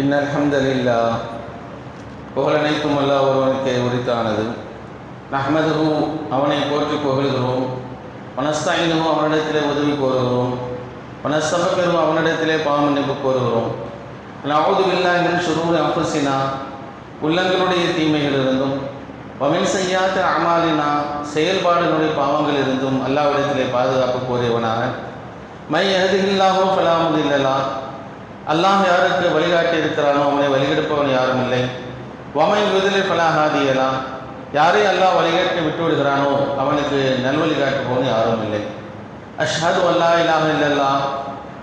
இன் அல்ஹம்துலில்லா புகழனைத்தும் அல்லா ஒருவனுக்கு உரித்தானது. நஹ்மதுவும் அவனை போற்றி புகழ்கிறோம். மனஸ்தாயினும் அவனிடத்திலே உதவி கோருகிறோம். வனஸ்தபக்கரும் அவனிடத்திலே பாவமன்னிப்பு கோருகிறோம். நவுது என்று ஷுரூர் அம்புசினா உள்ளங்களுடைய தீமைகளிலிருந்தும் வமின் செய்யாத அமாலினா செயல்பாடுகளுடைய பாவங்களிலிருந்தும் அல்லாவிடத்திலே பாதுகாப்பு கோரியவனாக. மை எஹதில்லாஹோ இல்லலாம் அல்லாஹ் யாருக்கு வழிகாட்டி இருக்கிறானோ அவனை வழிகெடுப்பவன் யாரும் இல்லை. வமை விதிலை ஃபலாஹாதியலாம் யாரை அல்லாஹ் வழிகாட்டி விட்டு விடுகிறானோ அவனுக்கு நல்வழி காட்டுபவன் யாரும் இல்லை. அஷ்ஹது அல்லா இல்லாம இல்லல்லா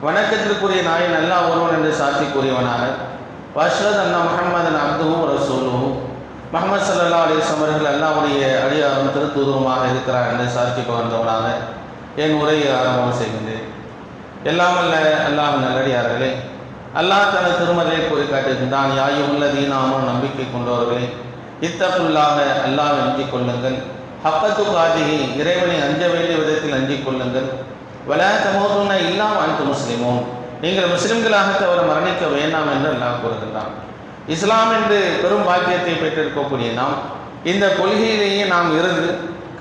வணக்கத்திற்குரிய நாயன் அல்லாஹ் ஒருவன் என்று சாட்சி கூறியவனாக வஷ்ரத் அண்ணா முஹம்மதன் அப்துவும் ரசூலுவும் முகமது சல்லா அலிஸ்லாம் அவர்கள் அல்லாவுடைய அடியாரும் திருத்தூதுவமாக இருக்கிறார் என்று சாட்சி பகிர்ந்தவனாக என் உரையை ஆரம்பம் செய்கின்றேன். எல்லாம் அல்ல அல்லாஹ் நல்லடியார்களே அல்லாஹ் தனது திருமலையை கூறி காட்டுகின்றான் யாயும் நாமும் நம்பிக்கை கொண்டவர்களே இத்தப்புள்ளாக அல்லாஹ் அஞ்சிக் கொள்ளுங்கள். ஹக்கத்து காதிகி இறைவனை அஞ்ச வேண்டிய விதத்தில் அஞ்சிக் கொள்ளுங்கள். விளையாட்டமோதுன்னா இல்லாம் அனைத்து முஸ்லிமோன். நீங்கள் முஸ்லிம்களாக தவிர மரணிக்க வேண்டாம் என்று அல்லாஹ் கூறுகின்றான். இஸ்லாம் என்று பெரும் பாக்கியத்தை பெற்றிருக்கக்கூடிய நாம் இந்த கொள்கையிலேயே நாம் இருந்து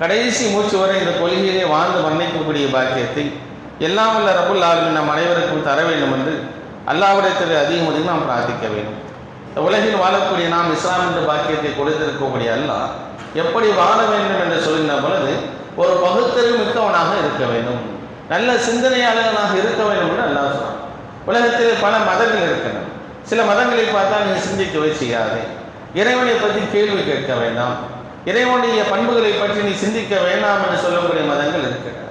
கடைசி மூச்சு வரை இந்த கொள்கையிலே வாழ்ந்து மரணிக்கக்கூடிய பாக்கியத்தை எல்லாம் வல்ல ரபுல் ஆளுமை நம் அனைவருக்கும் தர வேண்டும் என்று அல்லாவிடத்தில் அதிகம் நாம் பிரார்த்திக்க வேண்டும். உலகில் வாழக்கூடிய நாம் இஸ்லாம் என்ற பாக்கியத்தை கொடுத்திருக்கக்கூடிய அல்லாஹ் எப்படி வாழ வேண்டும் என்று சொல்கின்ற பொழுது ஒரு பகுத்தறிவு மிக்கவனாக இருக்க வேண்டும். நல்ல சிந்தனையாளர்களாக இருக்க வேண்டும் என்று அல்லாஹ் சொன்னான். உலகத்தில் பல மதங்கள் இருக்கின்றன. சில மதங்களை பார்த்தா நீங்கள் சிந்திக்கவே செய்யாது. இறைவனை பற்றி கேள்வி கேட்க வேண்டாம். இறைவனுடைய பண்புகளை பற்றி நீ சிந்திக்க வேண்டாம் என்று சொல்லக்கூடிய மதங்கள் இருக்கின்றன.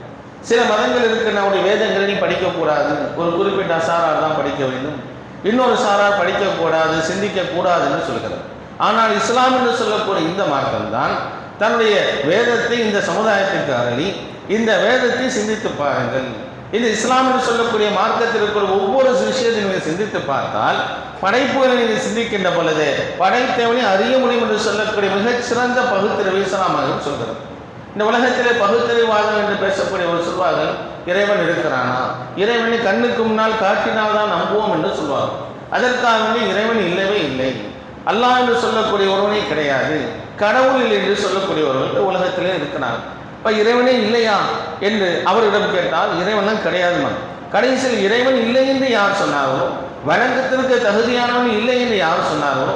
சில மதங்கள் இருக்கின்றன அவருடைய வேதங்களை நீ படிக்கக்கூடாது ஒரு குறிப்பிட்ட சாரார் தான் படிக்க வேண்டும். இன்னொரு சாரார் படிக்கக்கூடாது சிந்திக்கக்கூடாதுன்னு சொல்கிறது ஆனால் இஸ்லாம் என்று சொல்லக்கூடிய இந்த மார்க்கம் தான் தன்னுடைய வேதத்தை இந்த சமுதாயத்திற்கு அருளி இந்த வேதத்தை சிந்தித்து பாருங்கள். இந்த இஸ்லாம் என்று சொல்லக்கூடிய மார்க்கத்தில் இருக்கிற ஒவ்வொரு விஷயத்தை நீங்கள் சிந்தித்து பார்த்தால் படைப்புகளை நீங்கள் சிந்திக்கின்ற பொழுது படைத்தவனை அறிய முடியும் என்று சொல்லக்கூடிய மிகச்சிறந்த பகுத்திரவை இஸ்லாமாக சொல்கிறது. இந்த உலகத்திலே பகுத்தறிவாதம் என்று பேசக்கூடிய ஒரு சொல்வார்கள் இறைவன் இருக்கிறானா? இறைவனை கண்ணுக்கு முன்னால் காட்டினால் தான் நம்புவோம் என்று சொல்வார்கள். அதற்காக இறைவன் இல்லவே இல்லை. அல்லாஹ் என்று சொல்லக்கூடிய ஒருவனே கிடையாது. கடவுள் இல்லை என்று சொல்லக்கூடிய ஒருவர் உலகத்திலே இருக்கிறார். இப்போ இறைவனே இல்லையா என்று அவரிடம் கேட்டால் இறைவனும் கிடையாது கடைசியில் இறைவன் இல்லை என்று யார் சொன்னாரோ வணக்கத்திற்கு தகுதியானவன் இல்லை என்று யார் சொன்னாரோ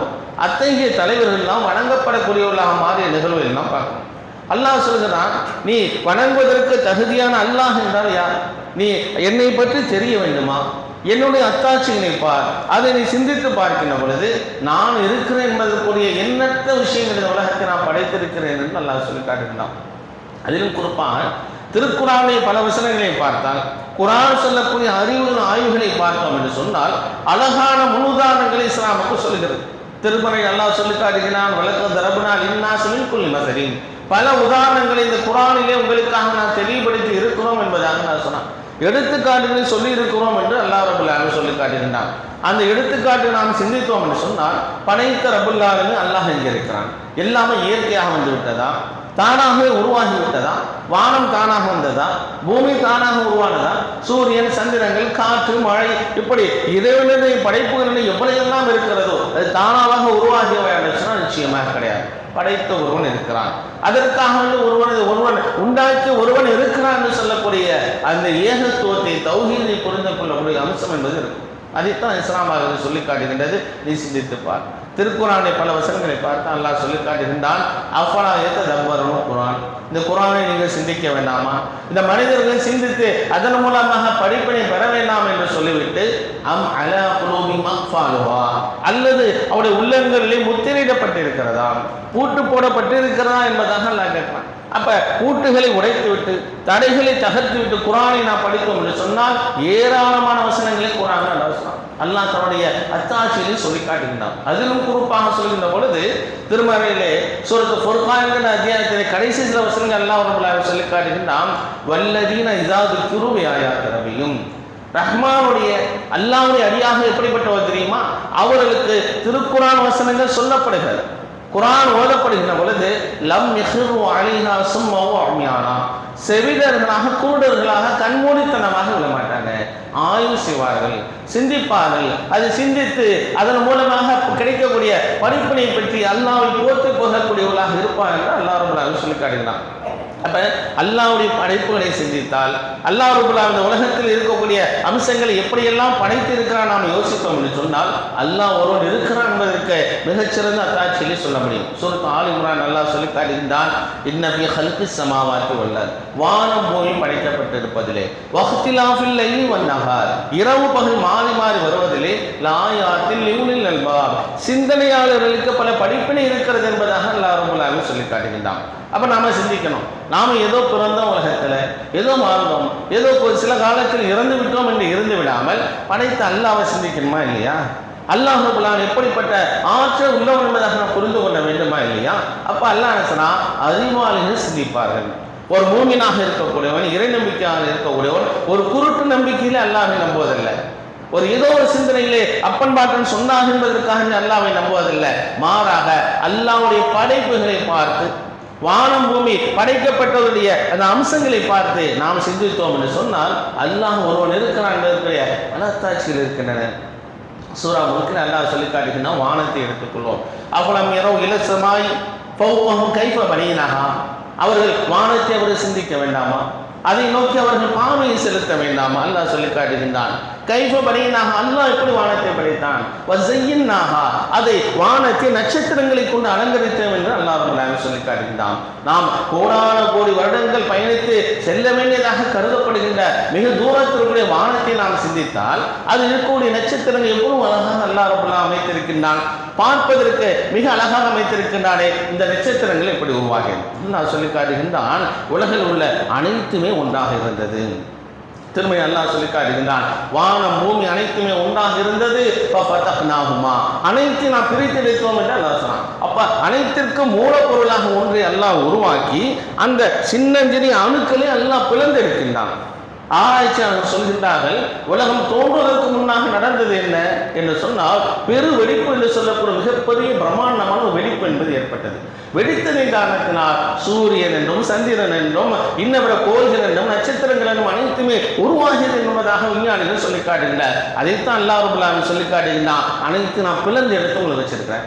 அத்தகைய தலைவர்கள்லாம் வணங்கப்படக்கூடியவர்களாக மாறிய நிகழ்வு எல்லாம் பார்க்கணும் அல்லாஹ் சொல்கிறான் நீ வணங்குவதற்கு தகுதியான அல்லாஹ் என்றால் யார்? நீ என்னை பற்றி தெரிய வேண்டுமா? என்னுடைய அத்தாட்சியினை பார். அதை நீ சிந்தித்து பார்க்கின்ற பொழுது நான் இருக்கிறேன் என்பதற்குரிய எண்ணற்ற விஷயங்கள் இந்த உலகத்தை நான் படைத்திருக்கிறேன் என்று அல்லாஹ் சொல்லி காட்டுகின்றான். அதிலும் குறிப்பாக திருக்குறானை பல வசனங்களை பார்த்தால் குரான் சொல்லக்கூடிய அறிவுகள் ஆய்வுகளை பார்த்தோம் என்று சொன்னால் அழகான முன்னுதாரணங்களை இஸ்லாமுக்கு சொல்கிறது. திருமறை அல்லாஹ் சொல்லி காட்டுகிறான் வழக்கம் தரபுனால் இன்னா சொல்லில் கொள்ளி மசரின். பல உதாரணங்களை இந்த குரானிலே உங்களுக்காக நான் தெளிவுபடுத்தி இருக்கிறோம் என்பதாக நான் சொன்னான். எடுத்துக்காட்டுகளை சொல்லி இருக்கிறோம் என்று அல்லாஹ் ரபுல்லாலும் சொல்லி காட்டியிருந்தான். அந்த எடுத்துக்காட்டு நாம் சிந்தித்தோம் என்று சொன்னால் படைத்த ரபுல்லாவின் அல்லாஹ் இங்கே இருக்கிறான் எல்லாமே இயற்கையாக வந்து விட்டதா தானாகவே உருவாகி விட்டதா? வானம் தானாக வந்ததா? பூமி தானாக உருவானதா? சூரியன் சந்திரங்கள் காற்று மழை இப்படி இறைவனுடைய படைப்புகளில் எவ்வளவு எல்லாம் இருக்கிறதோ அது தானாக உருவாகியவை சொன்னால் நிச்சயமாக கிடையாது. படைத்த ஒருவன் இருக்கிறான். அதற்காக வந்து ஒருவன் ஒருவன் உண்டாக்கி ஒருவன் இருக்கிறான் என்று சொல்லக்கூடிய அந்த ஏகத்துவத்தை தௌஹீதை புரிந்து கொள்ளக்கூடிய அம்சம் என்பது இருக்கும். அதைத்தான் இஸ்லாமாக சொல்லி காட்டுகின்றது நீ சிந்தித்துப்பார் திருக்குறானை பல வசனங்களை பார்த்து அல்லாஹ் சொல்லி காட்டுகின்றான். அஃபலா ஏத்த தம்பரணும் குரான் இந்த குரானை நீங்கள் சிந்திக்க வேண்டாமா? இந்த மனிதர்கள் சிந்தித்து அதன் மூலமாக படிப்பினை பெற வேண்டாம் என்று சொல்லிவிட்டு அம் அல குலோமி மக்ஃபாலுவா அல்லது அவருடைய உள்ளங்களிலே முத்திரையிடப்பட்டிருக்கிறதா? பூட்டு போடப்பட்டிருக்கிறதா என்பதாக அல்லாஹ் கேட்கலாம் அப்ப கூட்டுகளை உடைத்து விட்டு தடைகளை தகர்த்து விட்டு குரானை நான் படித்தோம் என்று சொன்னால் ஏராளமான வசனங்களை குரான் அல்லாஹ் அல்லாஹ் தன்னுடைய அத்தாட்சியிலே சொல்லி காட்டுகின்றான் அதிலும் குறிப்பாக சொல்கின்ற பொழுது திருமறையிலே சூரத்து பொறுப்பாக என்கிற அத்தியாயத்திலே கடைசி சில வசனங்கள் எல்லாம் ரபுல்லாஹ் சொல்லி காட்டுகின்றான் வல்லதீன இதாவது குருவையாயா திரவியும் ரஹ்மானுடைய அல்லாவுடைய அடியாக எப்படிப்பட்டவர் தெரியுமா? அவர்களுக்கு திருக்குறான் வசனங்கள் சொல்லப்படுகிறது. குரான் ஓதப்படுகின்ற பொழுது லம் மிஹிரு அலிஹா சும்மாவோ அம்யானா. செவிடர்களாக கூடர்களாக கண்மூடித்தனமாக விட மாட்டாங்க. ஆய்வு செய்வார்கள் சிந்திப்பார்கள். அது சிந்தித்து அதன் மூலமாக கிடைக்கக்கூடிய படிப்பினை பற்றி அல்லாவை போத்து போகக்கூடியவர்களாக இருப்பார் என்று அல்லாஹ் சொல்லி காட்டுகிறான். அப்ப அல்லாவுடைய படைப்புகளை சிந்தித்தால் அல்லாஹ் ரபுல்லா இந்த உலகத்தில் இருக்கக்கூடிய அம்சங்களை எப்படியெல்லாம் படைத்து இருக்கிறான் நாம் யோசித்தோம் என்று சொன்னால் அல்லாஹ் ஒருவன் இருக்கிறான் என்பதற்கு மிகச்சிறந்த அத்தாட்சியிலே சொல்ல முடியும். சுருத்து ஆலிமுரான் அல்லாஹ் சொல்லி காட்டுகின்றான் இன்னபி ஹல்கு சமாவாக்கி உள்ளார் வானம் பூமி படைக்கப்பட்டிருப்பதிலே வஹ்திலாஃபில் லைலி வன்னஹார் இரவு பகல் மாறி மாறி வருவதிலே லாயாத்தில் லிவுனில் நல்வார் சிந்தனையாளர்களுக்கு பல படிப்பினை இருக்கிறது என்பதாக அல்லாஹ் ரபுல் சொல்லி காட்டுகின்றான். அப்போ நாம சிந்திக்கணும் நாம ஏதோ பிறந்தோம் உலகத்துல ஏதோ வாழ்ந்தோம் ஏதோ ஒரு சில காலத்தில் இறந்து விட்டோம் என்று இருந்து விடாமல் படைத்த அல்லாவை சிந்திக்கணுமா இல்லையா? அல்லாஹ் ரபுல்லான் எப்படிப்பட்ட ஆற்றல் உள்ளவன் என்பதாக நாம் புரிந்து கொள்ள வேண்டுமா இல்லையா? அப்போ அல்லாஹ் என்ன அறிவாளிகள் சிந்திப்பார்கள். ஒரு மூமினாக இருக்கக்கூடியவன் இறை நம்பிக்கையாக இருக்கக்கூடியவன் ஒரு குருட்டு நம்பிக்கையில் அல்லாஹை நம்புவதில்லை. ஒரு ஏதோ ஒரு சிந்தனையிலே அப்பன் பாட்டன் சொன்னாக என்பதற்காக அல்லாவை நம்புவதில்லை. மாறாக அல்லாவுடைய படைப்புகளை பார்த்து வானம் பூமி படைக்கப்பட்டவருடைய அந்த அம்சங்களை பார்த்து நாம் சிந்தித்தோம் என்று சொன்னால் அல்லாஹ் ஒருவன் இருக்கிறான் என்பதற்குரிய மனத்தாட்சிகள் இருக்கின்றன. சூரா முழுக்க அல்லாஹ் சொல்லி காட்டுகின்றா வானத்தை எடுத்துக்கொள்வோம். அவ்வளவு இரவு இலசமாய் பௌவகம் கைப்ப பணியினாகா அவர்கள் வானத்தை அவர்கள் சிந்திக்க வேண்டாமா? அதை நோக்கி அவர்கள் பார்வையை செலுத்த வேண்டாம். அல்லாஹ் சொல்லி காட்டுகின்றான். கைஃப படையினாக அல்லாஹ் எப்படி வானத்தை படைத்தான்? வசையின்னாகா அதை வானத்தை நட்சத்திரங்களை கொண்டு அலங்கரித்தோம் என்று அல்லாஹ் சொல்லி காட்டுகின்றான். நாம் கோடான கோடி வருடங்கள் பயணித்து செல்ல வேண்டியதாக கருதப்படுகின்ற மிக தூரத்திற்குரிய வானத்தை நாம் சிந்தித்தால் அது இருக்கக்கூடிய நட்சத்திரங்கள் எவ்வளவு அழகாக அல்லாஹ் ரபுல்லா அமைத்திருக்கின்றான் பார்ப்பதற்கு மிக அழகாக அமைத்திருக்கின்றானே இந்த நட்சத்திரங்கள் எப்படி உருவாகியது நான் சொல்லி காட்டுகின்றான் உலகில் உள்ள அனைத்துமே ஒன்றாக இருந்தது. திரும்ப அல்லாஹ் சொல்லி காட்டுகின்றான் வானம் பூமி அனைத்துமே ஒன்றாக இருந்தது. ஃபஃபதஹ்னாஹுமா அனைத்தையும் நான் பிரித்தெடுத்தோம் என்று அல்லாஹ் சொன்னான். அப்ப அனைத்திற்கும் மூலப்பொருளாக ஒன்றை அல்லாஹ் உருவாக்கி அந்த சின்னஞ்சிறிய அணுக்களை அல்லாஹ் பிளந்தெடுக்கின்றான் ஆராய்ச்சியாளர்கள் சொல்கின்றார்கள் உலகம் தோன்றுவதற்கு முன்னாக நடந்தது என்ன என்று சொன்னால் பெரு வெடிப்பு என்று சொல்லக்கூடிய மிகப்பெரிய பிரம்மாண்டமான ஒரு வெடிப்பு என்பது ஏற்பட்டது. வெடித்ததின் காரணத்தினால் சூரியன் என்றும் சந்திரன் என்றும் இன்னவர கோள்கள் என்றும் நட்சத்திரங்கள் என்றும் அனைத்துமே உருவாகியது என்பதாக விஞ்ஞானிகள் சொல்லி காட்டுகின்றார் அதைத்தான் அல்லாஹ் சொல்லி காட்டுகின்றான். அனைத்து நான் பிளந்து எடுத்து உங்களை வச்சிருக்கிறேன்.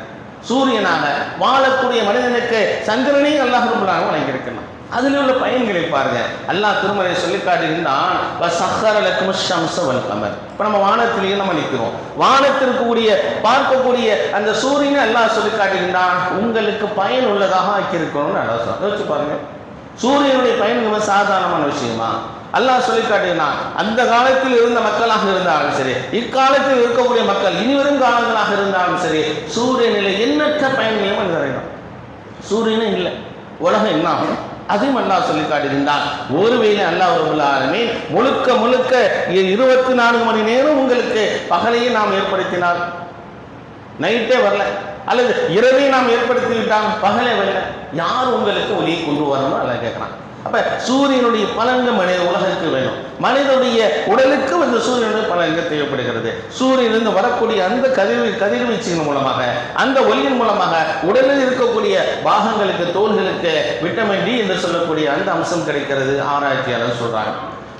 சூரியனாக வாழக்கூடிய மனிதனுக்கு சந்திரனையும் அல்லாஹ் வழங்கியிருக்கிறான் அதில் உள்ள பயன்களை பாருங்க. அல்லாஹ் திருமலை சொல்லி காட்டுகின்றான் கமர். இப்போ நம்ம வானத்திலேயே நம்ம நிற்கிறோம். வானத்திற்குரிய பார்க்கக்கூடிய அந்த சூரியனை அல்லாஹ் சொல்லி காட்டுகின்றான் உங்களுக்கு பயன் உள்ளதாக ஆக்கியிருக்கணும்னு அல்லாஹ் சொல்றான் யோசிச்சு பாருங்க. சூரியனுடைய பயன் ரொம்ப சாதாரணமான விஷயமா? அல்லாஹ் சொல்லி காட்டுகிறான் அந்த காலத்தில் இருந்த மக்களாக இருந்தாலும் சரி இக்காலத்தில் இருக்கக்கூடிய மக்கள் இனி வரும் காலங்களாக இருந்தாலும் சரி சூரியனில் எண்ணற்ற பயன்களையும் மனிதர்கள் சூரியனே இல்லை. உலகம் என்ன ஆகும்? அதையும் அல்லாஹ் சொல்லி காட்டியிருந்தான். ஒருவேளை அல்லாஹ் ரபுல்லாலுமே முழுக்க முழுக்க இருபத்தி நான்கு மணி நேரம் உங்களுக்கு பகலையே நாம் ஏற்படுத்தினார் நைட்டே வரல அல்லது இரவே நாம் ஏற்படுத்தி விட்டாங்க பகலே வரல யார் உங்களுக்கு ஒளியை கொண்டு வரணும் அல்ல கேட்குறான். அப்ப சூரியனுடைய பலன்கள் மனித உலகிற்கு வேணும். மனிதனுடைய உடலுக்கு அந்த சூரியனுடைய பலன்கள் தேவைப்படுகிறது. சூரியனிலிருந்து வரக்கூடிய அந்த கதிர் கதிர்வீச்சின் மூலமாக அந்த ஒளியின் மூலமாக உடலில் இருக்கக்கூடிய பாகங்களுக்கு தோள்களுக்கு விட்டமின் டி என்று சொல்லக்கூடிய அந்த அம்சம் கிடைக்கிறது ஆராய்ச்சியாளர் சொல்றாங்க.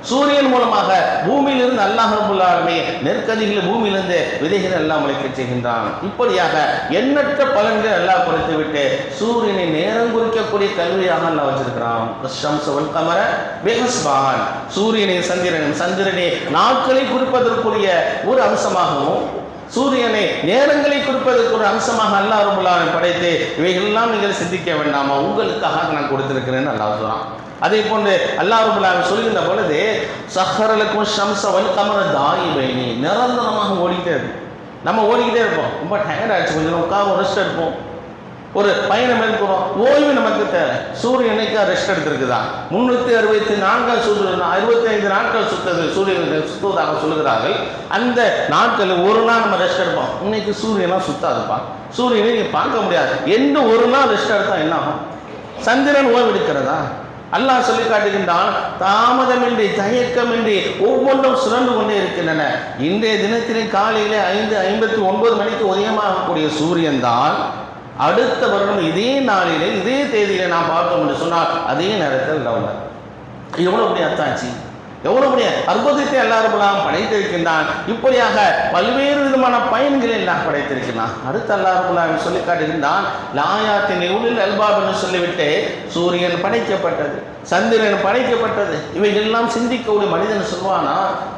சூரியன் மூலமாக பூமியிலிருந்து அல்லாஹ் ரபுல்லாலுமே நெற்கதிகளை பூமியிலிருந்து விதைகளை எல்லாம் முளைக்கச் செய்கின்றான். இப்படியாக எண்ணற்ற பலன்கள் எல்லாம் குறைத்து விட்டு சூரியனை நேரம் குறிக்கக்கூடிய கல்வியாக எல்லாம் வச்சிருக்கிறான். ஷம்சவல் கமர பெஹஸ்பான் சூரியனை சந்திரன் சந்திரனை நாட்களை குறிப்பதற்குரிய ஒரு அம்சமாகவும் சூரியனை நேரங்களை குறிப்பதற்கு ஒரு அம்சமாக அல்லாஹ் ரபுல்லாவை படைத்து இவைகளெல்லாம் நீங்கள் சிந்திக்க வேண்டாமா? உங்களுக்காக நான் கொடுத்திருக்கிறேன்னு அல்லாஹ் சொல்றான். அதே போன்று அல்லாஹ் ரபுல்லாவை சொல்கின்ற பொழுது சஹரலுக்கும் ஷம்ச வல் கமர தாயிபைனி. நிரந்தரமாக ஓடிக்கிட்டே இருக்கும் நம்ம ஓடிக்கிட்டே இருப்போம். ரொம்ப டயர்ட் ஆயிடுச்சு. கொஞ்சம் உட்காந்து ரெஸ்ட் எடுப்போம். ஒரு பயணம் மேற்கொள்றோம். ஓய்வு நமக்கு தேவை. சூரியனுக்கு ரெஸ்ட் எடுத்திருக்குதா? முன்னூற்றி அறுபத்தி நான்காம் சூரியன் அறுபத்தி ஐந்து நாட்கள் சுத்தது சூரியனுக்கு சுத்துவதாக சொல்லுகிறார்கள். அந்த நாட்களில் ஒரு நாள் நம்ம ரெஸ்ட் எடுப்போம். இன்னைக்கு சூரியன்லாம் சுத்தாதுப்பா. சூரியனை நீங்கள் பார்க்க முடியாது. எந்த ஒரு நாள் ரெஸ்ட் எடுத்தால் என்ன ஆகும் சந்திரன் ஓய்வு எடுக்கிறதா? அல்லாஹ் சொல்லி காட்டுகின்றான் தாமதமின்றி தயக்கமின்றி ஒவ்வொன்றும் சுரண்டு கொண்டே இருக்கின்றன. இன்றைய தினத்திலே காலையிலே ஐந்து ஐம்பத்தி ஒன்பது மணிக்கு உதயமாகக்கூடிய சூரியன் தான் அடுத்த வருடம் இதே நாளிலே இதே தேதியிலே நான் பார்த்தோம் என்று சொன்னால் அதே நேரத்தில் லவ்னர் எவ்வளோ பெரிய அத்தாட்சி? எவ்வளவுடைய அற்புதத்தை எல்லாரும் படைத்திருக்கின்றான். இப்படியாக பல்வேறு விதமான பயன்களை எல்லாம் படைத்திருக்கிறான் அடுத்து அல்லாஹ் சொல்லி காட்டுகின்றான் லாயாத்தின் உள்ளில் அல்பாப் என்று சொல்லிவிட்டு சூரியன் படைக்கப்பட்டது சந்திரன் படைக்கப்பட்டது. இவைகளெல்லாம் சிந்திக்கக்கூடிய மனிதன் சொல்வானா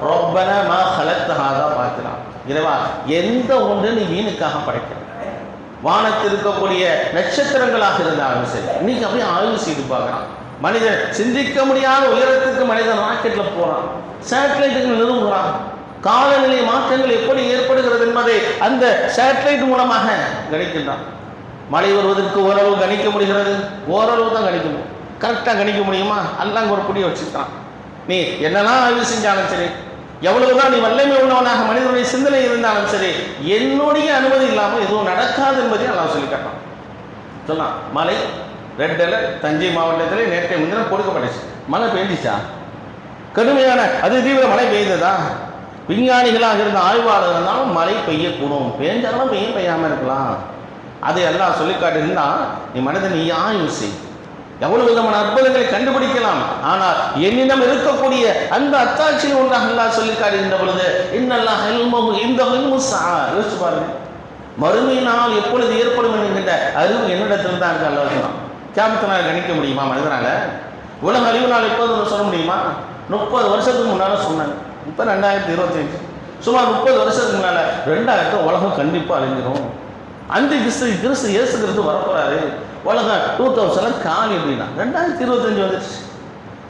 ரொப்பன மா ஹலத்தஹாதா பார்க்கிறான். இறைவா எந்த ஒன்று நீ வீணுக்காக படைக்கிற வானத்தில் இருக்கக்கூடிய நட்சத்திரங்களாக இருந்தாலும் சரி இன்னைக்கு அப்படியே ஆய்வு செய்து பார்க்குறான். மனிதன் சிந்திக்க முடியாத உயரத்துக்கு மனிதன் ராக்கெட்டில் போகிறான் சேட்டலைட்டுக்கு நிறுவுகிறான் காலநிலை மாற்றங்கள் எப்படி ஏற்படுகிறது என்பதை அந்த சேட்டலைட் மூலமாக கணிக்கின்றான். மழை வருவதற்கு ஓரளவு கணிக்க முடிகிறது. ஓரளவு தான் கணிக்க முடியும். கரெக்டாக கணிக்க முடியுமா? அல்லாங்க ஒரு புடியை வச்சுக்கிறான். நீ என்னெல்லாம் ஆய்வு செஞ்சாலும் சரி எவ்வளவுதான் நீ வல்லமை உள்ளவனாக மனிதனுடைய சிந்தனை இருந்தாலும் சரி என்னுடைய அனுமதி இல்லாமல் எதுவும் நடக்காது என்பதை நான் சொல்லி காட்டான் சொன்னான் மழை ரெட் அலர்ட் தஞ்சை மாவட்டத்தில் நேற்றைய முன்தினம் கொடுக்கப்பட்டுச்சு. மழை பெய்ஞ்சிச்சா? கடுமையான அது தீவிர மழை பெய்ததா? விஞ்ஞானிகளாக இருந்த ஆய்வாளர் இருந்தாலும் மழை பெய்யக்கூடும். பெய்ஞ்சாலும் பெய்யும் பெய்யாமல் இருக்கலாம். அதை எல்லாம் சொல்லி நீ மனிதன் நீ ஆய்வு செய் எவ்வளவு விதமான அற்புதங்களை கண்டுபிடிக்கலாம். ஆனால் என்னிடம் இருக்கக்கூடிய அந்த அத்தாட்சியை ஒன்றாக அல்லா சொல்லி பொழுது இன்னெல்லாம் ஹெல்மஹு இந்த சா யோசிச்சு பாருங்க. மறுமையினால் எப்பொழுது ஏற்படும் என்கின்ற அறிவு என்னிடத்தில் தான் இருக்கு அல்லாஹ் சொன்னான் நாள் கணிக்க முடியுமா மனிதனால்? உலக அழிவு நாள் எப்போது சொல்ல முடியுமா? முப்பது வருஷத்துக்கு முன்னால் சொன்னாங்க. இப்போ ரெண்டாயிரத்தி இருபத்தஞ்சு. சுமார் முப்பது வருஷத்துக்கு முன்னால் ரெண்டாயிரத்து உலகம் கண்டிப்பாக அழிஞ்சிடும் அந்த கிறிஸ்து கிறிஸ்து இயேசு கிறிஸ்து வரப்போகிறாரு உலகம் டூ தௌசண்ட் காலி அப்படின்னா. ரெண்டாயிரத்தி இருபத்தஞ்சு வந்துடுச்சு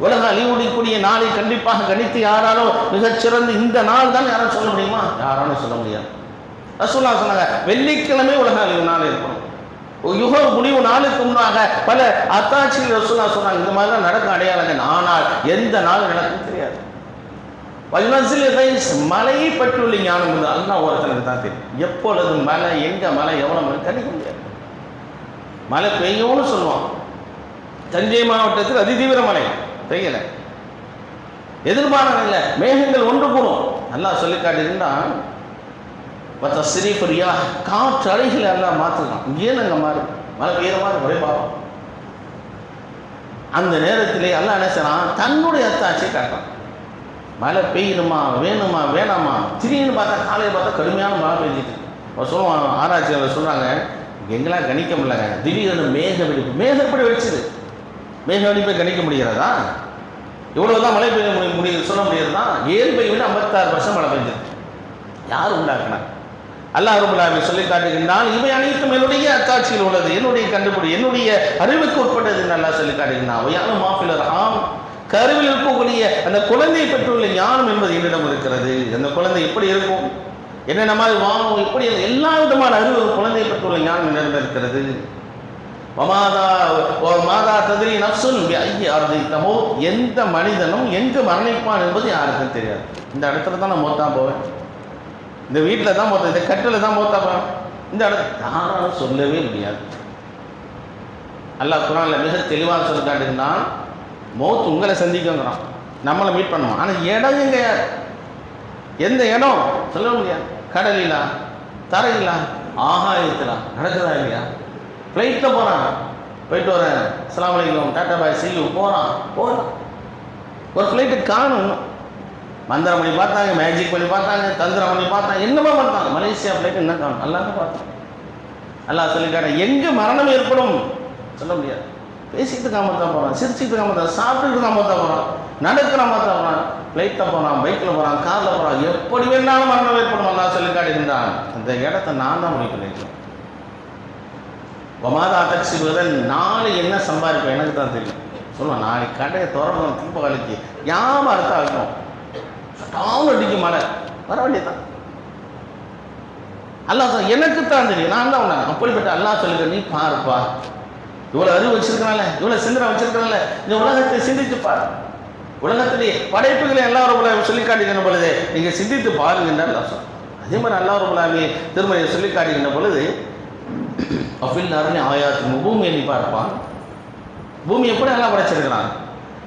உலக அழிவுடிக்கூடிய நாளை கண்டிப்பாக கணித்து யாராலும் மிகச்சிறந்த இந்த நாள் தான் யாரும் சொல்ல முடியுமா? யாராலும் சொல்ல முடியாது. ரசூல்லா சொன்னாங்க வெள்ளிக்கிழமை உலக அழிவு நாள் இருக்கணும். யுக முடிவு நாளுக்கு முன்னாக பல அத்தாட்சியில் ரசூலா சொன்னாங்க இந்த மாதிரிலாம் நடக்கும் அடையாளங்கள். ஆனால் எந்த நாள் நடக்கும் தெரியாது. வஜ்னசில் மலையை பற்றியுள்ள ஞானம் வந்து அதுதான் ஒருத்தனுக்கு தான் தெரியும். எப்பொழுது மலை எங்க மலை எவ்வளோ மலை கணிக்க முடியாது. மழை பெய்யும்னு சொல்லுவான். தஞ்சை மாவட்டத்தில் அதிதீவிர மழை பெய்யலை. எதிர்பாரான இல்லை. மேகங்கள் ஒன்று கூடும். நல்லா சொல்லி மற்ற பத்த சிரிஃபரியா காற்று அலைகளை எல்லாம் மாற்றலாம் இங்கேயே நாங்கள் மாறு மழை பெய்யுற மாதிரி ஒரே பாவம் அந்த நேரத்திலே எல்லாம் என்ன செய்யறான் தன்னுடைய அத்தாட்சியை காட்டுறான். மழை பெய்யணுமா வேணுமா வேணாமா? திடீர்னு பார்த்தா காலையில் பார்த்தா கடுமையான மழை பெய்ஞ்சிட்டு அவர் சொல்லுவான் ஆராய்ச்சியாளர் சொல்கிறாங்க எங்களால் கணிக்க முடியலங்க. திடீர்னு மேக வெடிப்பு. மேகம் எப்படி வெடிச்சது? மேக வெடிப்பை கணிக்க முடிகிறதா? இவ்வளோதான் மழை பெய்ய முடியும் முடியுது சொல்ல முடியாதுதா இயல்பை விட ஐம்பத்தாறு வருஷம் மழை பெஞ்சது யார் உண்டாக்குனா? அல்லாஹ் ரபுல்லாவை சொல்லி காட்டுகின்றான் இவை அனைத்தும் என்னுடைய அத்தாட்சியில் உள்ளது என்னுடைய கண்டுபிடி என்னுடைய அறிவுக்கு உட்பட்டது நல்லா சொல்லி காட்டுகின்றான். யாரும் மாஃபிலர் ஆம் கருவில் இருக்கக்கூடிய அந்த குழந்தையை பெற்றுள்ள ஞானம் என்பது என்னிடம் இருக்கிறது. அந்த குழந்தை எப்படி இருக்கும்? என்னென்ன மாதிரி வாங்கும்? எப்படி எல்லா விதமான அறிவு குழந்தையை பெற்றுள்ள ஞானம் என்னிடம் இருக்கிறது. வமாதா மாதா ததிரி நப்சுன் அறுதி தமோ எந்த மனிதனும் எங்கு மரணிப்பான் என்பது யாருக்கும் தெரியாது. இந்த இடத்துல தான் நான் மொத்தம் போவேன். இந்த வீட்டில் தான் மொத்தம் இந்த கட்டில் தான் மொத்தம் இந்த இடத்துல யாராலும் சொல்லவே முடியாது. அல்லாஹ் குரானில் மிக தெளிவாக சொல்லி மௌத் உங்களை சந்திக்கங்கிறான். நம்மளை மீட் பண்ணுவோம் ஆனால் இடம் எங்கே? எந்த இடம்? சொல்ல முடியாது. கடலிலா? தரையிலா? ஆகாயத்திலா? நடக்குதா இல்லையா? ஃப்ளைட்டில் போகிறான் போயிட்டு வரேன். அஸ்லாம் வலைக்கம் டாட்டா பாய் செய்யு போகிறான் போகிறான் ஒரு ஃப்ளைட்டு காணும். இன்னும் மந்திரம் பண்ணி பார்த்தாங்க மேஜிக் பண்ணி பார்த்தாங்க தந்திரம் பண்ணி பார்த்தாங்க என்னமா பார்த்தாங்க மலேசியா பிள்ளைக்கு என்ன காணும் எல்லாமே பார்த்தாங்க. அல்லாஹ் சொல்லிட்டாங்க எங்கே மரணம் ஏற்படும்? சொல்ல முடியாது. பேசிட்டு காம தான் போகிறான் சிரிச்சுட்டு காம தான் சாப்பிட்டுட்டு காம தான் போகிறான் நடக்கிற மாதிரி தான் போகிறான் ஃப்ளைட்டில் போகிறான் பைக்கில் போகிறான் காரில் போகிறான் எப்படி வேணாலும் மரணம் ஏற்படும் அல்லாஹ் சொல்லி காட்டுகின்றான் அந்த இடத்த நான் தான் முடிவு பண்ணிக்கிறேன் ஒமாதா தக்சிபுதன் நாளை என்ன சம்பாதிப்பேன்? எனக்கு தான் தெரியும். சொல்லுவேன் நாளைக்கு கடையை திறக்கணும் தீபாவளிக்கு அர்த்தம் ஆகணும் சட்டாவும் அடிக்கும் மழை. வர வேண்டியதான் அல்லாஹ் சார் எனக்கு தான் தெரியும். நான் தான் உன்னை அப்படிப்பட்ட அல்லாஹ் சொல்லுங்க நீ பாருப்பா. இவ்வளோ அறிவு வச்சிருக்கனால இவ்வளோ சிந்தனை வச்சிருக்கனால இந்த உலகத்தை சிந்தித்து பாரு. உலகத்திலேயே படைப்புகளை எல்லாரும் உலக சொல்லி காட்டுகின்ற பொழுது நீங்கள் சிந்தித்து பாருங்கன்னு அல்லாஹ் அதே மாதிரி அல்லாஹ் ரபுல்லாமே திருமணியை சொல்லி காட்டுகின்ற பொழுது அஃபில் நரணி ஆயாத்து பூமியை நீ பார்ப்பான் பூமி எப்படி நல்லா படைச்சிருக்கிறான்?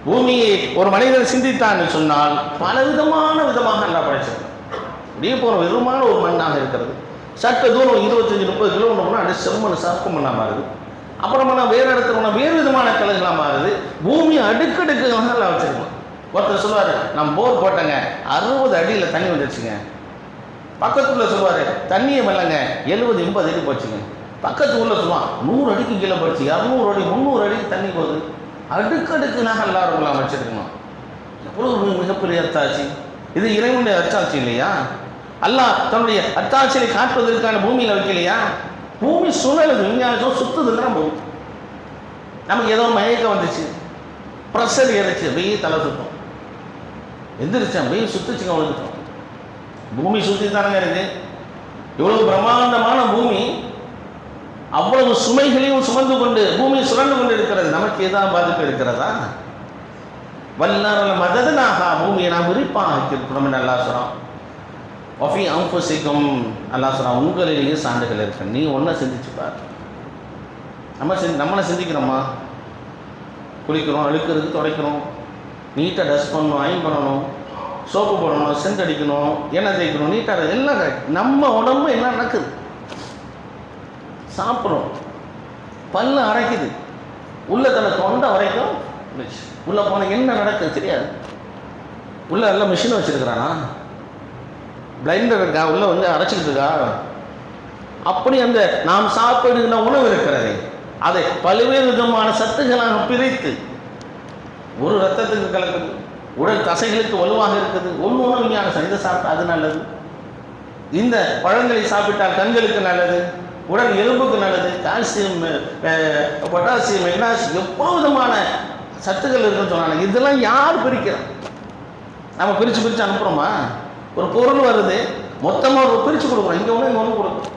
பூமியை ஒரு மனிதன் சிந்தித்தான்னு சொன்னால் பல விதமான விதமாக நல்லா படைச்சிருக்கோம் இப்படியே போகிற விதமான ஒரு மண்ணாக இருக்கிறது. சட்ட தூரம் இருபத்தஞ்சி முப்பது கிலோமீட்டர்னா போனால் செம்மண் சர்ப்ப மண்ணாக மாறுது. அப்புறமா நான் வேறு இடத்துல போனால் வேறு விதமான கலைகளாக மாறுது. பூமி அடுக்கடுக்குகளாக நல்லா வச்சுருக்கோம் ஒருத்தர் சொல்லுவார் நான் போர் போட்டேங்க அறுபது அடியில் தண்ணி வந்துடுச்சுங்க பக்கத்துல சொல்லுவார் தண்ணியை வெள்ளங்க எழுபது எண்பது அடி போச்சுங்க. பக்கத்து ஊரில் சொல்லுவான் நூறு அடிக்கு கீழே போச்சு இரநூறு அடி முந்நூறு அடிக்கு தண்ணி போகுது. அடுக்கடுக்கு நாங்கள் எல்லாரும் வச்சிருக்கணும். எவ்வளோ ஒரு மிகப்பெரிய அத்தாட்சி? இது இறைவனுடைய அத்தாட்சி இல்லையா? அல்லாஹ் தன்னுடைய அத்தாட்சியை காட்டுவதற்கான பூமியில் வைக்கலையா? பூமி சுழலுது விஞ்ஞானம் சுத்துதுங்கிற பூமி நமக்கு ஏதோ மயக்கம் வந்துச்சு. ப்ரெஷர் ஏறிச்சு வெயில் தலை சுத்தம். எந்திரிச்சேன் வெயில் சுத்துச்சுங்க விழுந்துட்டோம் பூமி சுற்றி தானங்க இருக்கு. இவ்வளவு பிரம்மாண்டமான பூமி அவ்வளவு சுமைகளையும் சுமந்து கொண்டு பூமி சுரண்டு கொண்டு இருக்கிறது நமக்கு ஏதாவது பாதிப்பு இருக்கிறதா? வல்லாரல மததனாக பூமியை நாம் விரிப்பாக ஆக்கியிருக்கணும் நல்லா சொல்கிறோம் ஒஃபி அம்புசிக்கும் அல்லா சொல்கிறான் உங்களிலேயே சான்றுகள் இருக்கு நீ ஒன்றை சிந்திச்சு பார். நம்ம சிந்தி நம்மளை சிந்திக்கிறோமா குளிக்கிறோம் அழுக்கிறது துடைக்கிறோம். நீட்டாக டஸ்ட் பண்ணணும் அயன் பண்ணணும் சோப்பு போடணும் சென்ட் அடிக்கணும் எண்ணெய் தேய்க்கணும் நீட்டாக எல்லாம் நம்ம உடம்பு என்ன நடக்குது? சாப்பிட்றோம். பல்லு அரைக்குது. உள்ள தன்னை தொண்டை வரைக்கும் உள்ளே போனால் என்ன நடக்குது தெரியாது. உள்ளே எல்லாம் மிஷின் வச்சிருக்கிறானா? பிளைண்டர் இருக்கா? உள்ளே வந்து அரைச்சிக்கிட்டு இருக்கா? அப்படி அந்த நாம் சாப்பிடுகிற உணவு இருக்கிறது. அதை பல்வேறு விதமான சத்துக்களாக பிரித்து ஒரு ரத்தத்துக்கு கலக்குது. உடல் தசைகளுக்கு வலுவாக இருக்குது. ஒன்று ஒன்று விஞ்ஞானம் இதை சாப்பிட்டா அது நல்லது. இந்த பழங்களை சாப்பிட்டால் கண்களுக்கு நல்லது. உடல் எலும்புக்கு நல்லது கால்சியம் பொட்டாசியம் மெக்னாசியம் எவ்வளோ விதமான சத்துக்கள் இருக்குன்னு சொன்னாங்க. இதெல்லாம் யார் பிரிக்கிறோம் நம்ம பிரித்து பிரித்து அனுப்புகிறோமா ஒரு பொருள் வருது மொத்தமாக ஒரு பிரித்து கொடுக்குறோம். இங்கே ஒன்று இங்கே ஒன்று கொடுக்குறோம்.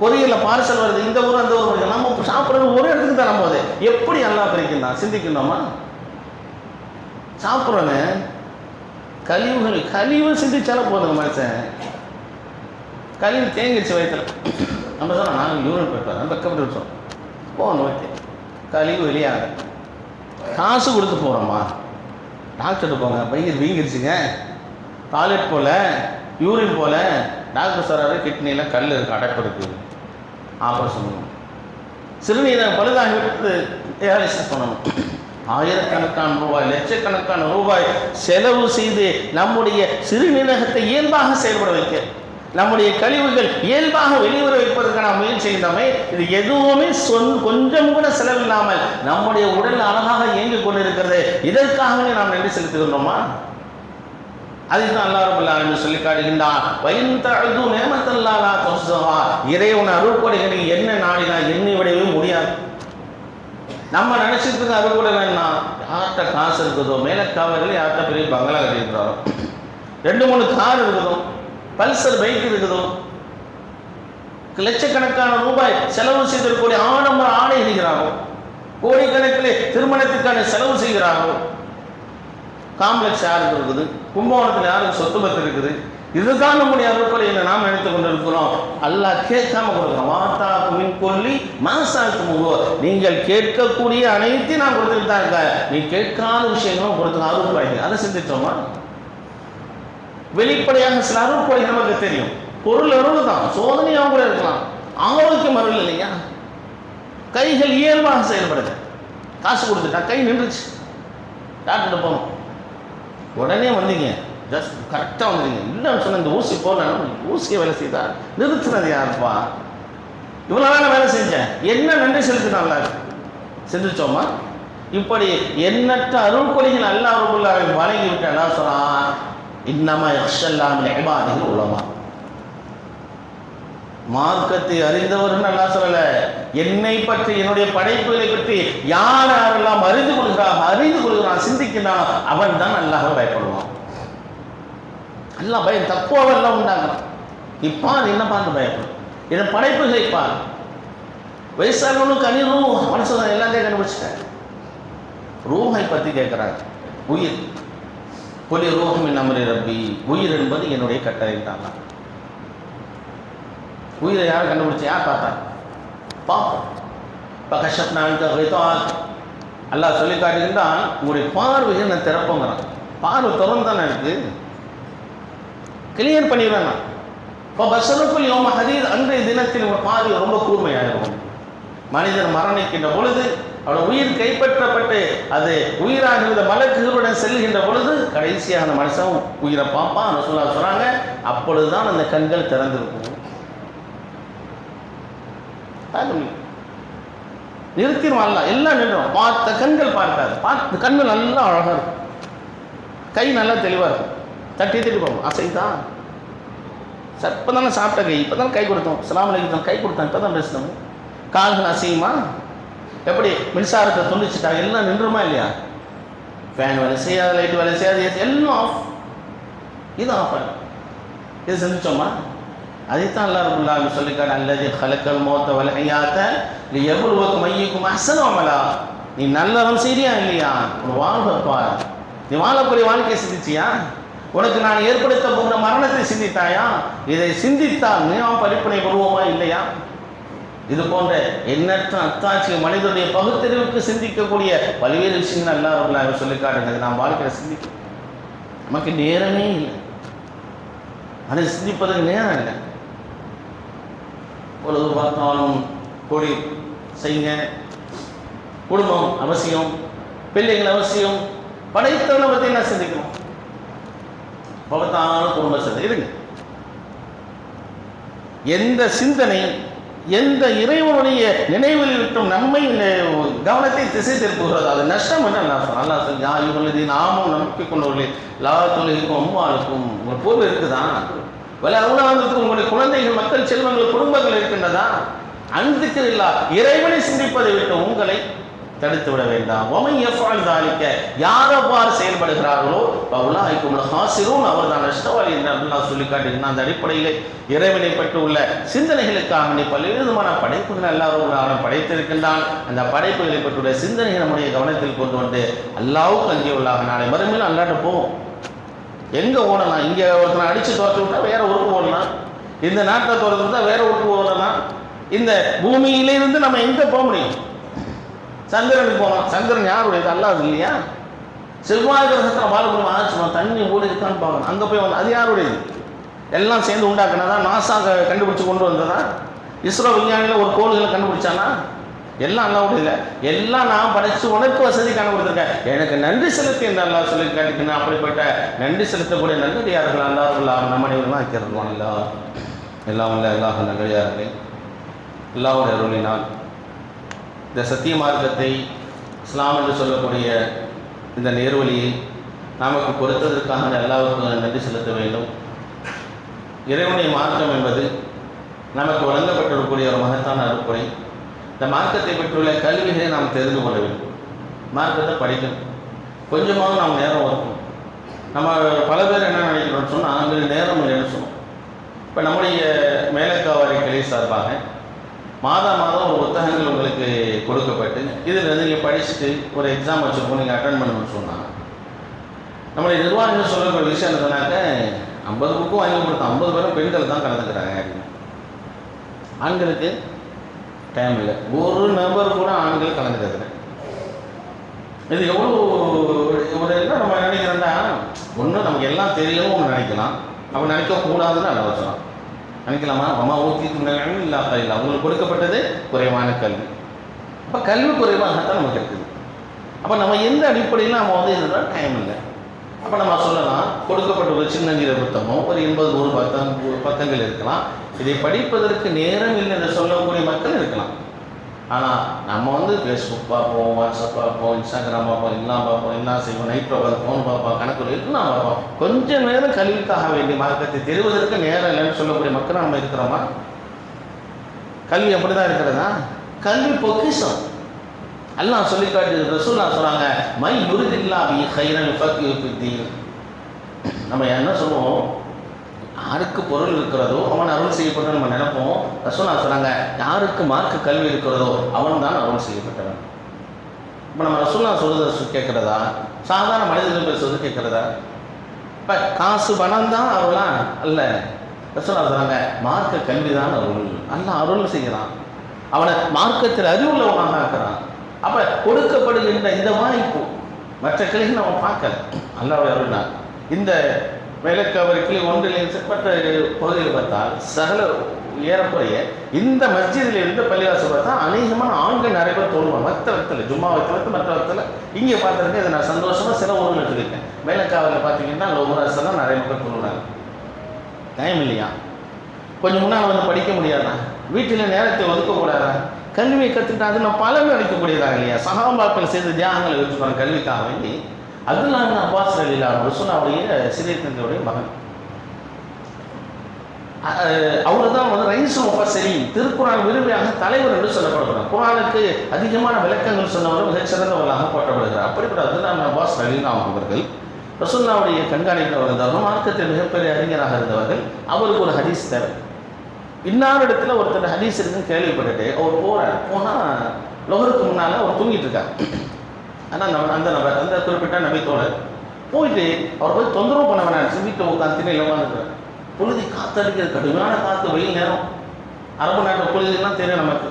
பொரியலில் பார்சல் வருது இந்த ஊர் அந்த ஊர் நம்ம சாப்பிட்றது ஒரு இடத்துக்கு தரும் போது எப்படி நல்லா பிரிக்கணும் சிந்திக்கணுமா? சாப்பிட்றோன்னு கழிவுகள் கழிவு சிந்திச்சாலும் போதுங்க மனுஷன். கழிவு தேங்கிடுச்சு வயிற்றுல நம்ம சொன்னோம் நாங்கள் யூரின் போயிட்டு வரோம் வெக்கப்பட்டு விட்டோம் போகணும் ஓகே. கழிவு வெளியாக காசு கொடுத்து போகிறோம்மா டாக்டர்கிட்ட போங்க. பையன் வீங்கிருச்சுங்க. டாய்லெட் போல யூரின் போல டாக்டர் சொல்கிறாரு கிட்னியில் கல் இருக்குது அடைப்பு இருக்குது ஆப்ரேஷன் பண்ணணும். சிறுநீரை பழுதாகி விட்டு டயாலிசிஸ் பண்ணணும். ஆயிரக்கணக்கான ரூபாய் லட்சக்கணக்கான ரூபாய் செலவு செய்து நம்முடைய சிறுநீரகத்தை இயல்பாக செயல்பட வைக்க நம்முடைய கழிவுகள் இயல்பாக வெளிவர நாம் முயற்சி செய்தோமே இது எதுவுமே சொன் கொஞ்சம் கூட செலவில்லாமல் நம்முடைய உடல் அழகாக இயங்கிக் கொண்டிருக்கிறது. இதற்காகவே நாம் நன்றி செலுத்துகின்றோமா? அதுதான் அல்லாஹ் ரபுல் ஆலமீன் சொல்லி காட்டுகின்றான். வயின் தஅது நிஅமத்தல்லாஹ் துஸ்ஸஹா இறைவன் அருள்கொடைகளை என்ன நாடினா எண்ணி விடவே முடியாது. நம்ம நினைச்சிட்டு இருக்க அருள்கொடை வேணா யார்கிட்ட காசு இருக்குதோ மேலக்காவர்கள் யார்கிட்ட பெரிய பங்களா கட்டியிருக்கிறாரோ. ரெண்டு மூணு கார் இருக்குதோ பல்சர் பைக் இருக்குதோ? லட்சக்கணக்கான ரூபாய் செலவு செய்திருக்கக்கூடிய ஆடம்பர ஆடை அணிகிறாரோ? கோடிக்கணக்கிலே திருமணத்துக்கான செலவு செய்கிறாரோ? காம்ப்ளெக்ஸ் யாருக்கு இருக்குது? கும்பகோணத்தில் யாருக்கு சொத்து பத்து இருக்குது? இதுதான் நம்முடைய அருட்கொலை என்று நாம் நினைத்து கொண்டிருக்கிறோம். அல்லாஹ் கேட்காம கொடுக்குறோம் வாத்தா மின் கொல்லி மாசாக்கு முகோ நீங்கள் கேட்கக்கூடிய அனைத்தையும் நான் கொடுத்துட்டு தான் இருக்கேன். நீ கேட்காத விஷயங்களும் கொடுத்து அருட்கொலை அதை சிந்திச்சோமா வெளிப்படையாக சில அருட்கொலை நமக்கு தெரியும். பொருள் அருள் தான் சோதனையாக கூட இருக்கலாம். ஆரோக்கியம் அருள் இல்லையா? கைகள் இயல்பாக செயல்படுது. காசு கொடுத்துட்டா கை நின்றுச்சு. டாக்டர்கிட்ட போகணும் உடனே வந்தீங்க. ஜஸ்ட் கரெக்டாக வந்துடுங்க இல்லைன்னு சொன்ன இந்த ஊசி போடணும் ஊசியை வேலை செய்தா? நிறுத்தினது யாருப்பா? இவ்வளோ வேலை வேலை செஞ்சேன். என்ன நன்றி செலுத்தினால சிந்திச்சோமா இப்படி எண்ணற்ற அருள் கொலைகள் அல்லா அருள் வழங்கி விட்டேன் என்ன சொன்னான் இன்னமா யக்ஷல்லாம் இபாதிகள் உலமா மார்க்கத்தை அறிந்தவர்கள் நல்லா சொல்லல? என்னை பற்றி என்னுடைய படைப்புகளை பற்றி யார் யாரெல்லாம் அறிந்து கொள்கிறான் அறிந்து கொள்கிறான் சிந்திக்கிறான் அவன் தான் நல்லாக பயப்படுவான். எல்லாம் பயம் தப்போவெல்லாம் உண்டாக்குறான் இப்பார் என்ன பார்த்து பயப்படும் என் படைப்புகளை பார். வயசானவனும் கனி ரூ மனசு எல்லாத்தையும் கண்டுபிடிச்சிட்டேன் ரூஹை பற்றி கேட்குறாங்க உயிர். புலி என் அமரி ரப்பி. உயிர் என்பது என்னுடைய கட்டளை தான்? உயிரை யார் கண்டுபிடிச்சா? யார் பார்த்தா? பார்ப்போம். இப்போ கஷ்டப் நான் வைத்தான் அல்லாஹ் சொல்லி காட்டுகின்றான் உங்களுடைய பார்வையை நான் திறப்போங்கிறான். பார்வை திறந்து தானே இருக்கு கிளியர் பண்ணிடுவேன் நான். இப்போ பஸ்ஸனுக்குள் யோம ஹதீர் அன்றைய தினத்தில் உங்கள் பார்வை ரொம்ப கூர்மையாயிருக்கும். மனிதர் மரணிக்கின்ற பொழுது அவன் உயிர் கைப்பற்றப்பட்டு அது உயிராக இருந்த மலக்குகளுடன் செல்கின்ற பொழுது கடைசியாக அந்த மனுஷன் உயிரை பார்ப்பான். சொல்ல சொல்றாங்க அப்பொழுதுதான் அந்த கண்கள் திறந்திருக்கும். நிறுத்திடுவான்லாம் எல்லாம் நின்றும். பார்த்த கண்கள் பார்க்காது. பார்த்து கண்கள் நல்லா அழகாக இருக்கும். கை நல்லா தெளிவாக இருக்கும். தட்டி தட்டி போகும். அசைதான். சார் இப்போ தானே சாப்பிட்ட கை. இப்போ தானே கை கொடுத்தோம். சலாம் அலைக்கும். கை கொடுத்தோம் இப்போ தான் பேசணும் கால்கள் அசையுமா? எப்படி? மின்சாரத்தை துண்டிச்சிட்டா எல்லாம் நின்றுமா இல்லையா? ஃபேன் வேலை செய்யாது லைட் வேலை செய்யாது எல்லாம் ஆஃப் இது ஆஃப் ஆகும் இது செஞ்சுச்சோமா அதைத்தான் எல்லாரும் உள்ளாங்க சொல்லிக்காடு அல்லது கலக்கல் மோத்த வலையாத்த நீ எவ்வளவுக்கு மையக்கும் அசனோமலா நீ நல்லவன் செய்றியா இல்லையா? உன் வாழ்வப்பா நீ வாழக்கூடிய வாழ்க்கையை சிந்திச்சியா? உனக்கு நான் ஏற்படுத்த போகிற மரணத்தை சிந்தித்தாயா? இதை சிந்தித்தால் நீ படிப்பினை வருவோமா இல்லையா? இது போன்ற எண்ணற்ற அத்தாட்சி மனிதனுடைய பகுத்தறிவுக்கு சிந்திக்கக்கூடிய பல்வேறு விஷயங்கள் அல்லா ரபுல்லாங்க சொல்லி காட்டுங்க நாம் வாழ்க்கையில் சிந்திக்க நமக்கு நேரமே இல்லை. அதை சிந்திப்பதற்கு நேரம் இல்லை. பொழுது பார்த்தாலும் கொடி செய்யுங்க. குடும்பம் அவசியம் பிள்ளைகள் அவசியம் படைத்தவனை பற்றி என்ன சிந்திக்கணும்? பகத்தான குடும்ப சிந்தனை. இருங்க. எந்த சிந்தனை எந்த இறைவனுடைய நினைவில் இருக்கும் நம்மை கவனத்தை திசை திருப்புகிறது. அது நஷ்டம் என்ன அல்லா சொல்றான். சொல்லி இவங்களது நாமும் நம்பிக்கை கொண்டவர்களே லா தொழிலுக்கும் அம்மாளுக்கும் ஒரு பொருள் இருக்குதா? வல அருளாந்திருக்கும் உங்களுடைய குழந்தைகள் மக்கள் செல்வங்கள் குடும்பங்கள் இருக்கின்றதா? அன்பிற்கு இல்லா இறைவனை சிந்திப்பதை விட்டு உங்களை தடுத்து விட வேண்டாம். ஒமை எஃபால் தாலிக்க யார் அவ்வாறு செயல்படுகிறார்களோ பவுலாய்க்கும் ஹாசிரும் அவர் தான் நஷ்டவாளி என்று அல்லாஹ் சொல்லி காட்டுகிறான் அந்த அடிப்படையில் இறைவனை பற்றி உள்ள சிந்தனைகளுக்காக நீ பல்வேறு விதமான படைப்புகள் எல்லாரும் படைத்திருக்கின்றான். அந்த படைப்புகளை பற்றியுள்ள சிந்தனைகள் நம்முடைய கவனத்தில் கொண்டு வந்து அல்லாவுக்கு அங்கே உள்ளாக நாளை மறுமையில் அல்லாட்ட போவோம். எங்கே ஓடலாம்? இங்கே ஒருத்தனை அடித்து துரத்து விட்டா வேற ஊருக்கு ஓடலாம். இந்த நாட்டை துரத்து விட்டா வேற ஊருக்கு ஓடலாம். இந்த பூமியிலிருந்து நம்ம எங்கே போக முடியும்? சந்திரனுக்கு போனான். சந்திரன் யாருடையது? அல்லாது இல்லையா? செவ்வாய் கிரகத்தில் பாலபுரம் ஆச்சுமா தண்ணி ஓடி இருக்கான்னு பார்க்கணும். அங்கே போய் வந்து அது யாருடையது? எல்லாம் சேர்ந்து உண்டாக்குனதா? நாசா கண்டுபிடிச்சு கொண்டு வந்ததா? இஸ்ரோ விஞ்ஞானியில் ஒரு கோள்களை கண்டுபிடிச்சானா? எல்லாம் அல்லாவுடைய எல்லாம் நான் படைச்சு உனக்கு வசதி கண்டுபிடிச்சிருக்கேன் எனக்கு நன்றி செலுத்தி இந்த அல்லா சொல்லி கேட்டுக்கணும் அப்படிப்பட்ட நன்றி செலுத்தக்கூடிய நல்லடியார்கள் அல்லாருல்லா நம்ம அனைவரும்? இருக்கிறது அல்லா எல்லாம் உள்ள எல்லா நல்லடியார்கள். எல்லாவுடைய அருளினால் இந்த சத்திய மார்க்கத்தை இஸ்லாம் என்று சொல்லக்கூடிய இந்த நேர்வழியை நமக்கு பொறுத்ததற்காக அல்லாவுக்கு நன்றி செலுத்த வேண்டும். இறைவனுடைய மார்க்கம் என்பது நமக்கு வழங்கப்பட்டிருக்கக்கூடிய ஒரு மகத்தான அறுப்புரை இந்த மார்க்கத்தை பெற்றுள்ள கல்விகளை நாம் தெரிந்து கொள்ள வேண்டும். மார்க்கத்தை படிக்கணும். கொஞ்சமாக நாம் நேரம் ஒதுக்கணும். நம்ம பல பேர் என்ன நினைக்கிறோம்னு சொன்னால் அங்கே நேரம் இல்லைன்னு சொன்னோம் இப்போ நம்முடைய மேலக்காவாரி கிளை சார்பாக மாதா மாதம் ஒரு புத்தகங்கள் உங்களுக்கு கொடுக்கப்பட்டு இதில் வந்து நீங்கள் படிச்சுட்டு ஒரு எக்ஸாம் வச்சுருக்கோம் நீங்கள் அட்டன் பண்ணணும்னு சொன்னாங்க. நம்மளுடைய நிர்வாகிகள் சொல்லக்கூடிய விஷயம் என்ன சொன்னாக்க ஐம்பது புக்கும் வாங்கி கொடுத்தோம் ஐம்பது பேரும் பெண்கள் தான் கலந்துக்கிறாங்க. அப்படின்னு ஆண்களுக்கு டைம் இல்லை. ஒரு நபர் கூட ஆண்கள் கலந்துக்கிறது இது எவ்வளோ ஒரு என்ன நம்ம நினைக்கிறோம்னா ஒன்று நமக்கு எல்லாம் தெரியும் ஒன்று நினைக்கலாம். அப்போ நினைக்கக்கூடாதுன்னு அல்ல நினைக்கலாமா அம்மா ஊற்றி துணையும் இல்லாத இல்லை அவங்களுக்கு கொடுக்கப்பட்டது குறைவான கல்வி. அப்போ கல்வி குறைவாகத்தான் நமக்கு இருக்குது. அப்போ நம்ம எந்த அடிப்படையில் நம்ம வந்து இதுதான் டைம் இல்லை. அப்போ நம்ம சொல்லலாம் கொடுக்கப்பட்ட ஒரு சின்னஞ்சிற புத்தகம் ஒரு எண்பது ஒரு பத்தம் பக்கங்கள் இருக்கலாம். இதை படிப்பதற்கு நேரம் இல்லை என்று சொல்லக்கூடிய மக்கள் இருக்கலாம். ஆனால் நம்ம வந்து ஃபேஸ்புக் பார்ப்போம் வாட்ஸ்அப் பார்ப்போம் இன்ஸ்டாகிராம் பார்ப்போம் எல்லாம் பார்ப்போம் என்ன செய்வோம் நைட் உட்காந்து ஃபோன் பார்ப்போம் கணக்கு எல்லாம் பார்ப்போம் கொஞ்ச நேரம் கல்விக்காக வேண்டிய மார்க்கத்தை தெரிவதற்கு நேரம் இல்லைன்னு சொல்லக்கூடிய மக்கள் நம்ம இருக்கிறோமா? கல்வி அப்படி தான் இருக்கிறதா? கல்வி பொக்கிஷம். எல்லாம் சொல்லி காட்டு ரசூல்லா சொல்கிறாங்க மை யுரிதில்லா பி ஹைரன் ஃபக்யு நம்ம என்ன சொல்லுவோம்? யாருக்கு பொருள் இருக்கிறதோ அவன் அருள் செய்யப்பட்டவன் நம்ம நினைப்போம். ரசோனா சொன்னாங்க யாருக்கு மார்க்க கல்வி இருக்கிறதோ அவன் தான் அருள் செய்யப்பட்டவன். இப்போ நம்ம ரசூல்லா சொல்கிறது கேட்குறதா? சாதாரண மனிதர்கள் பேசுறது கேட்குறதா? இப்போ காசு பணம் தான் அருளா? அல்ல. ரசோனா சொன்னாங்க மார்க்க கல்வி தான் அருள். அல்ல அருள் செய்கிறான் அவனை மார்க்கத்தில் அறிவுள்ளவனாக இருக்கிறான் அப்போ கொடுக்கப்படுகின்ற இந்த வாய்ப்பு மற்ற கிளைகள் அவன் பார்க்கல. அல்லாவுடைய அருள்னா இந்த விளக்கு அவர் கிளை ஒன்றில் பகுதியில் பார்த்தால் சகல ஏறக்குறைய இந்த மஸ்ஜிதில் இருந்து பள்ளிவாசல் பார்த்தா அநேகமான ஆண்கள் நிறைய பேர் தோணுவாங்க மற்ற இடத்துல ஜும்மா வைத்தவத்து மற்ற இடத்துல. இங்கே பார்த்துருக்கேன் இதை நான் சந்தோஷமாக சில ஊர்கள் சொல்லியிருக்கேன் மேலக்காவலில் பார்த்தீங்கன்னா லோமராசில் தான் நிறைய மக்கள் தொழுவாங்க டைம் இல்லையா? கொஞ்சம் முன்னால் வந்து படிக்க முடியாதா? வீட்டில் நேரத்தை ஒதுக்கக்கூடாதா? கல்வியை கற்றுக்கிட்டா அது நம்ம பலன் அளிக்கக்கூடியதா இல்லையா? சகாபாக்கள் செய்த தியாகங்களை வச்சுப்பாங்க கல்விக்காக வேண்டி. அதுலாம் அப்பாஸ் அலிலான் ரசுல்லாவுடைய சிறிய தந்தையுடைய மகன். அவர் தான் வந்து ரைஸ் சரி திருக்குறான் விரும்பியாக தலைவர் என்று சொல்லப்படுகிறார். குரானுக்கு அதிகமான விளக்கங்கள் சொன்னவர்கள் மிகச்சிறந்தவர்களாக போற்றப்படுகிறார். அப்படிப்பட்ட அதுதான் அப்பாஸ் அலிலா அவர்கள் ரசுல்லாவுடைய கண்காணிப்பில் வந்தவர்கள் மார்க்கத்தில் மிகப்பெரிய அறிஞராக இருந்தவர்கள். அவருக்கு ஒரு ஹதீஸ் தேவை. இன்னார் இடத்துல ஒருத்தர் ஹதீஸ் இருக்குன்னு கேள்விப்பட்டுட்டு அவர் போகிறார் போனால் லொகருக்கு முன்னால் அவர் தூங்கிட்டு இருக்கார். ஆனால் நம்ம அந்த நபர் அந்த குறிப்பிட்ட நபித்தோழர் போயிட்டு அவர் போய் தொந்தரவு பண்ண வேணாம். வீட்டில் உட்காந்து திண்ணையில் உட்காந்துருக்கார் பொழுது காத்தடிக்கிறது கடுமையான காற்று வெயில் நேரம். அரபு நாட்டு பொழுதுலாம் தெரியும் நமக்கு.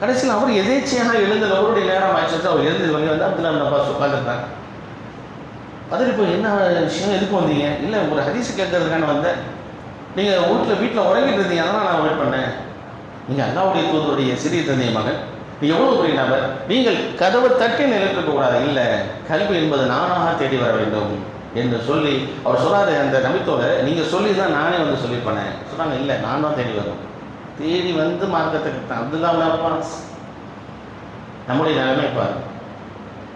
கடைசியில் அவர் எதேச்சியாக எழுந்த அவருடைய நேரம் ஆயிடுச்சு அவர் எழுந்து வெளியே வந்து அப்துல்லா நபாஸ் உட்காந்துருக்காங்க அதில் இப்போ என்ன விஷயம் எதுக்கு வந்தீங்க? இல்லை ஒரு ஹரிசு கேட்கறதுக்கான வந்தேன் நீங்கள் வீட்டில் வீட்டில் உறங்கிட்டு இருந்தீங்க அதனால் நான் வெயிட் பண்ணேன். நீங்கள் அல்லாவுடைய தூதருடைய சிறிய தந்தைய மகன் நீ எவ்வளோ பெரிய நபர்? நீங்கள் கதவை தட்டி நிலைத்திருக்க கூடாது. இல்லை கல்வி என்பது நானாக தேடி வர வேண்டும் என்று சொல்லி அவர் சொல்லாத அந்த நம்பித்தோட நீங்கள் சொல்லி தான் நானே வந்து சொல்லிப்பேனேன் சொன்னாங்க இல்லை நான் தான் தேடி வரும் தேடி வந்து மார்க்கத்தை தான். அதுதான் நம்முடைய நிலைமை பாரு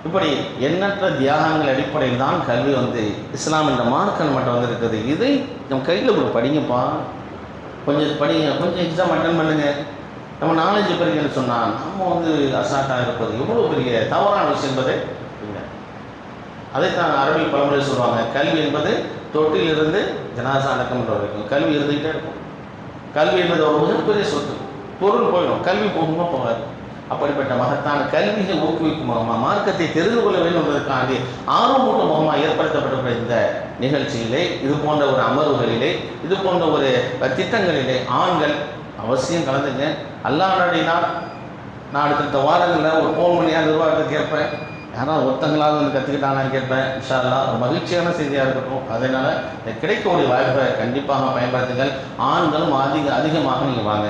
இப்படி எண்ணற்ற தியாகங்கள் அடிப்படையில் தான் கல்வி வந்து இஸ்லாம் என்ற மார்க்கம் மட்டும் வந்திருக்குது. இதை நம்ம கையில் ஒரு படிங்கப்பா. கொஞ்சம் படிங்க. கொஞ்சம் எக்ஸாம் அட்டன் பண்ணுங்கள் நம்ம நாலேஜ் பெருங்கன்னு சொன்னால் நம்ம வந்து அசாட்டாக இருப்பது எவ்வளோ பெரிய தவறான விஷயம் என்பது இல்லை. அதைத்தான் அரபி பழமொழி சொல்லுவாங்க. கல்வி என்பது தொட்டிலிருந்து ஜனாசா அடக்கம்ன்ற வரைக்கும். கல்வி இருந்துக்கிட்டே இருக்கும். கல்வி என்பது ஒரு மிகப்பெரிய சொத்து. பொருள் போயிடும். கல்வி போகுமா போகாது. அப்படிப்பட்ட மகத்தான கல்வியை ஊக்குவிக்கும் முகமாக மார்க்கத்தை தெரிந்து கொள்ள வேண்டும் என்பதற்காண்டி ஆர்வமூட்ட முகமாக ஏற்படுத்தப்பட்ட இந்த நிகழ்ச்சியிலே இது போன்ற ஒரு அமர்வுகளிலே இது போன்ற ஒரு திட்டங்களிலே ஆண்கள் அவசியம் கலந்துங்க. அல்லா நாடினால் நான் அடுத்தடுத்த வாரங்களில் ஒரு ஃபோன் பண்ணியாக நிர்வாகத்தை கேட்பேன். யாராவது ஒருத்தங்களாவது வந்து கற்றுக்கிட்டாங்கன்னு கேட்பேன் விஷாலா ஒரு மகிழ்ச்சியான செய்தியாக இருக்கட்டும். அதனால் இந்த கிடைக்கக்கூடிய வாய்ப்பை கண்டிப்பாக பயன்படுத்துங்கள். ஆண்களும் அதிக அதிகமாக நீங்கள் வாங்க.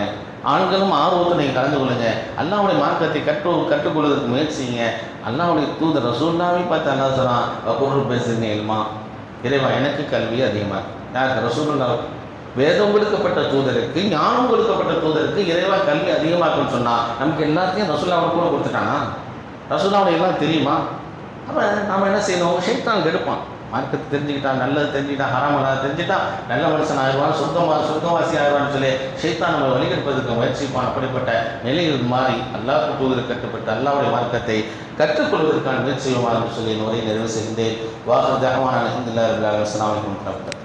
ஆண்களும் ஆர்வத்தை நீங்கள் கலந்து கொள்ளுங்க. அல்லாவுடைய மார்க்கத்தை கற்று கற்றுக்கொள்வதற்கு முயற்சிங்க அல்லாவுடைய தூதர் ரசூல்லாவே பார்த்து அல்லா சொல்கிறான் பொருள் பேசுங்க இல்மா. இறைவா எனக்கு கல்வி அதிகமாக யாருக்கு ரசூல்லா வேதம் கொடுக்கப்பட்ட தூதருக்கு ஞானம் கொடுக்கப்பட்ட தூதருக்கு இறைவா கல்வி அதிகமாக்குன்னு சொன்னால் நமக்கு எல்லாத்தையும் ரசூல்லாவோட கூட கொடுத்துட்டானா? ரசூல்லாவோட எல்லாம் தெரியுமா? அப்போ நாம் என்ன செய்யணும்? ஷைத்தான் கெடுப்பான். மார்க்கத்தை தெரிஞ்சுக்கிட்டான் நல்லது தெரிஞ்சுக்கிட்டான் ஹராமலா தெரிஞ்சுட்டான் நல்ல மனுஷன் ஆயிடுவான் சொர்க்கமா சொர்க்கவாசி ஆயிடுவான்னு சொல்லி ஷைத்தான் நம்ம வழிகெடுப்பதற்கு முயற்சிப்பான். அப்படிப்பட்ட நிலையில் மாறி அல்லாவுக்கு தூதர் கட்டுப்பட்டு அல்லாவுடைய மார்க்கத்தை கற்றுக்கொள்வதற்கான முயற்சி செய்யுமாறு சொல்லி உரையை நிறைவு செய்தேன் வாக்கு தகவான அலமதுல்லா அஸ்லாம் வலைக்கம்